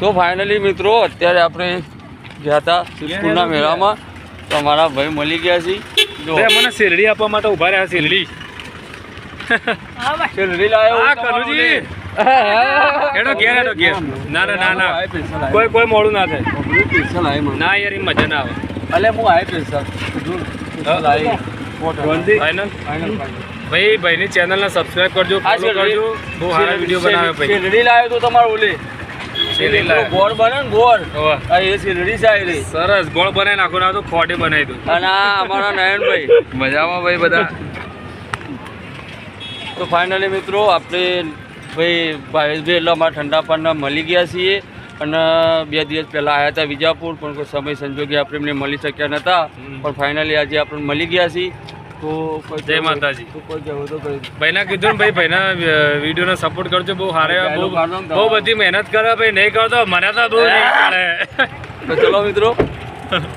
તો ફાઇનલી મિત્રો અત્યારે આપણે ગયા હતા સિદ્ધપુરના મેળામાં. તો અમારા ભાઈ મળી ગયા છે. મને શેરડી આપવા માટે ઊભા રહ્યા શેરડી. શેરડી લાવ્યો કનુજી. લે. ઘેર હેડો ઘેર. ના ના ના ના. આય પૈસા લાવ્યો. કોઈ કોઈ મોડું ના થાય. ના યાર એ મજા ના આવે. અલે હું પૈસા. ભાઈ ભાઈની ચેનલને સબસ્ક્રાઇબ કરજો ફોલો કરજો. બહુ સારા વીડિયો બનાવે ભાઈ. શેરડી લાવ્યો તો તમારો ઓલે. ગોળ બને ને ગોળ. આ એ શેરડી રહી. સરસ ગોળ બનાવી નાખો ના તો ખોટે બનાવી દઉં. અને આ અમારા નયનભાઈ. મજામાં ભાઈ બધા? તો ફાઇનલી મિત્રો આપણે ભાઈ ભાઈ એટલે અમારા ઠંડા પાનના મળી ગયા છીએ. અને બે દિવસ પહેલાં આવ્યા હતા વિજાપુર પણ કોઈ સમય સંજોગે આપણે એમને મળી શક્યા નહોતા પણ ફાઇનલી આજે આપણે મળી ગયા છીએ. તો જય માતાજી. ભાઈના કીધું ને ભાઈ ભાઈના વિડીયોને સપોર્ટ કરજો બહુ સારા બહુ બહુ બધી મહેનત કરે ભાઈ નહીં કરતો મને તો બહુ નહીં કરે. તો ચલો મિત્રો.